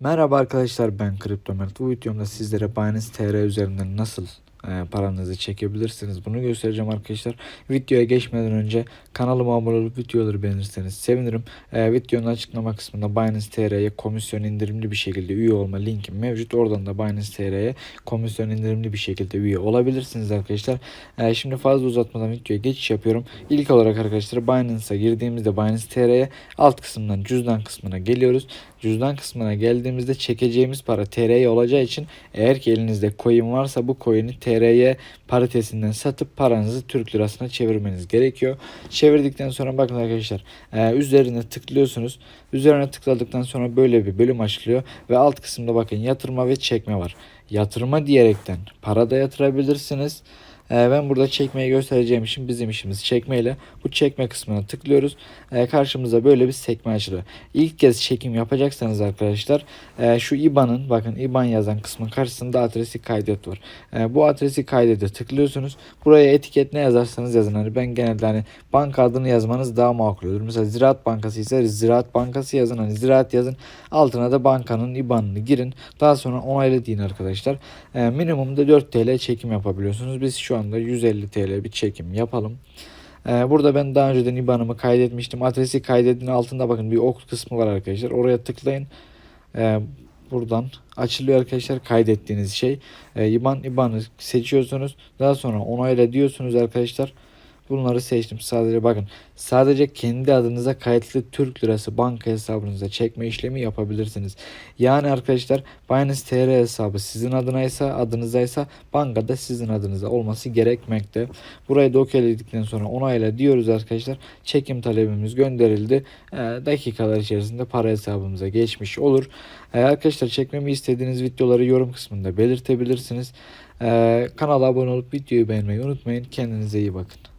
Merhaba arkadaşlar ben Kripto Mert. Bu videomda sizlere Binance TR üzerinden nasıl paranızı çekebilirsiniz bunu göstereceğim arkadaşlar. Videoya geçmeden önce kanalıma abone olup videoları beğenirseniz sevinirim. E, videonun açıklama kısmında Binance TR'ye komisyon indirimli bir şekilde üye olma linki mevcut. Oradan da Binance TR'ye komisyon indirimli bir şekilde üye olabilirsiniz arkadaşlar. E, şimdi fazla uzatmadan videoya geçiş yapıyorum. İlk olarak arkadaşlar Binance'a girdiğimizde Binance TR'ye alt kısımdan cüzdan kısmına geliyoruz. Cüzdan kısmına geldiğimizde çekeceğimiz para TR'ye olacağı için eğer ki elinizde coin varsa bu coin'i TR'ye paritesinden satıp paranızı Türk lirasına çevirmeniz gerekiyor. Çevirdikten sonra bakın arkadaşlar e, üzerine tıklıyorsunuz. Üzerine tıkladıktan sonra böyle bir bölüm açılıyor ve alt kısımda bakın yatırma ve çekme var. Yatırma diyerekten para da yatırabilirsiniz. Ee, ben burada çekmeyi göstereceğim için bizim işimiz çekmeyle bu çekme kısmına tıklıyoruz. Ee, karşımıza böyle bir sekme açılıyor. İlk kez çekim yapacaksanız arkadaşlar e, şu IBAN'ın bakın IBAN yazan kısmın karşısında adresi kaydet var. E, bu adresi kaydede tıklıyorsunuz. Buraya etiket ne yazarsanız yazın. Hani ben genelde hani banka adını yazmanız daha makul olur. Mesela Ziraat Bankası ise Ziraat Bankası yazın. Hani Ziraat yazın. Altına da bankanın IBAN'ını girin. Daha sonra onayla deyin arkadaşlar. E, minimumda 4 TL çekim yapabiliyorsunuz. Biz şu anda 150 TL bir çekim yapalım. Ee, burada ben daha önceden IBAN'ımı kaydetmiştim. Adresi kaydedin altında bakın bir ok kısmı var arkadaşlar. Oraya tıklayın. Ee, buradan açılıyor arkadaşlar kaydettiğiniz şey. Ee, IBAN IBAN'ı seçiyorsunuz. Daha sonra onayla diyorsunuz arkadaşlar. Bunları seçtim. Sadece bakın sadece kendi adınıza kayıtlı Türk lirası banka hesabınıza çekme işlemi yapabilirsiniz. Yani arkadaşlar Binance TR hesabı sizin adınaysa adınızaysa bankada sizin adınıza olması gerekmekte. Burayı da okeyledikten sonra onayla diyoruz arkadaşlar. Çekim talebimiz gönderildi. Ee, dakikalar içerisinde para hesabımıza geçmiş olur. Ee, arkadaşlar çekmemi istediğiniz videoları yorum kısmında belirtebilirsiniz. Ee, kanala abone olup videoyu beğenmeyi unutmayın. Kendinize iyi bakın.